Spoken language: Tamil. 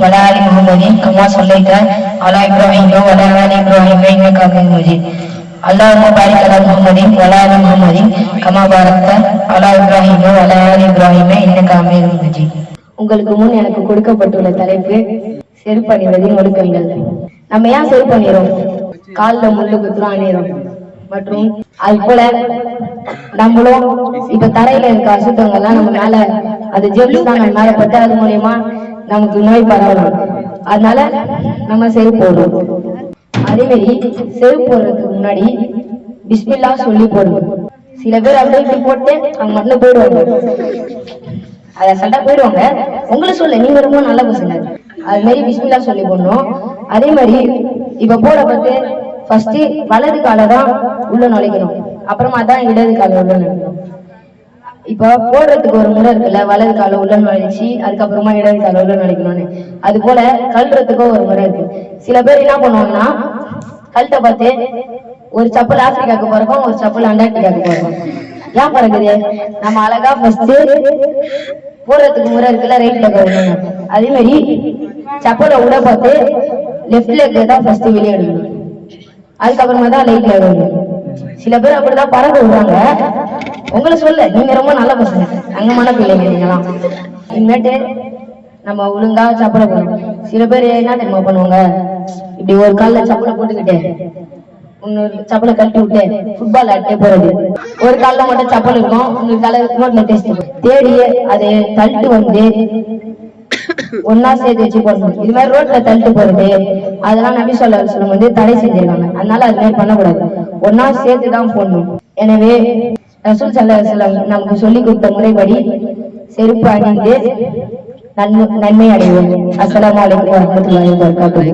وعلى آل محمد كما صليت على إبراهيم وعلى آل إبراهيم إنك حميد مجيد اللهم بارك على محمد وعلى آل محمد كما باركت على إبراهيم وعلى آل إبراهيم إنك حميد مجيد உங்களுக்கு முன் எனக்கு கொடுக்கப்பட்டுள்ள தலைப்பு செருப்பணிவதின் ஒழுக்கங்கள் நம்ம ஏன் செருப்பணிறோம் காலில் முள்ளு குத்துறோம் அணிறோம் மற்றும் அது போல நம்மளும் இப்ப தரையில இருக்க அசுத்தங்கள்லாம் நம்ம மேல அது ஜெம்ஸ் தான் நம்ம மேல பட்டு அது மூலியமா நமக்கு நோய் பரவலாம். அதனால நம்ம செருப்பு போடுறோம் அதே மாதிரி செருப்பு போடுறதுக்கு முன்னாடி பிஸ்மில்லா சொல்லி போடணும். சில பேர் அப்படியே இப்படி போட்டு அவங்க மட்டும் போயிடுவாங்க அதை சண்டை போயிடுவாங்க. உங்களை சொல்ல நீங்க ரொம்ப நல்ல பசங்க. அது மாதிரி பிஸ்மில்லா சொல்லி போடணும். அதே மாதிரி இப்ப போட பார்த்து ஃபர்ஸ்ட் வலது காலை தான் உள்ள நுழைக்கணும். அப்புறமா தான் இடது காலை உள்ள நுழைக்கணும். இப்ப போடுறதுக்கு ஒரு முறை இருக்குல்ல வலது காலம் உள்ள நுழைச்சி அதுக்கப்புறமா இடது காலை உள்ள நுழைக்கணும்னு அது போல கழுறதுக்கும் ஒரு முறை இருக்கு. சில பேர் என்ன பண்ணுவாங்கன்னா கழுத்தை பார்த்து ஒரு சப்பல் ஆப்பிரிக்காவுக்கு பிறக்கும் ஒரு சப்பல் அண்டார்டிகாவுக்கு போறோம் ஏன் பிறகுது நம்ம அழகா ஃபர்ஸ்ட் போடுறதுக்கு முறை இருக்குல்ல ரைட் லெக் அதே மாதிரி சப்பலை விட பார்த்து லெஃப்ட் லெக் தான் ஃபர்ஸ்ட் வெளியே எடுக்கணும். அதுக்கப்புறமா தான் லைட்ல லெக் சில பேர் அப்படிதான் பறக்க விடுறாங்க உங்களை சொல்ல நீங்க ரொம்ப நல்ல பசங்க. தங்கமான பிள்ளைங்க நீங்களாம் இனிமேட்டு நம்ம ஒழுங்கா சப்பலை போடணும் சில பேர் என்ன தெரியுமா பண்ணுவாங்க? இப்படி ஒரு கால்ல சப்பலை போட்டுக்கிட்டு இன்னொரு சப்பலை கட்டி விட்டு ஃபுட்பால் ஆட்டே போறது. ஒரு கால்ல மட்டும் சப்பல் இருக்கும் இன்னொரு கால ரோட்ல தேடி அதை தள்ளிட்டு வந்து ஒன்னா சேர்த்து வச்சு போடணும். இது மாதிரி ரோட்ல தள்ளிட்டு போறது அதெல்லாம் நபி சொல்ல சொல்லும் வந்து தடை செஞ்சிருக்காங்க. அதனால அது மாதிரி பண்ணக்கூடாது. ஒன்னா சேர்த்து தான் போடணும். எனவே ரசூல் சல்லா நமக்கு சொல்லி கொடுத்த முறைப்படி செருப்பு அணிந்து நன்மை அடைவோம். அஸ்லாம் அலைக்கும் வரஹ்மத்துல்லாஹி வபரகாத்துஹு.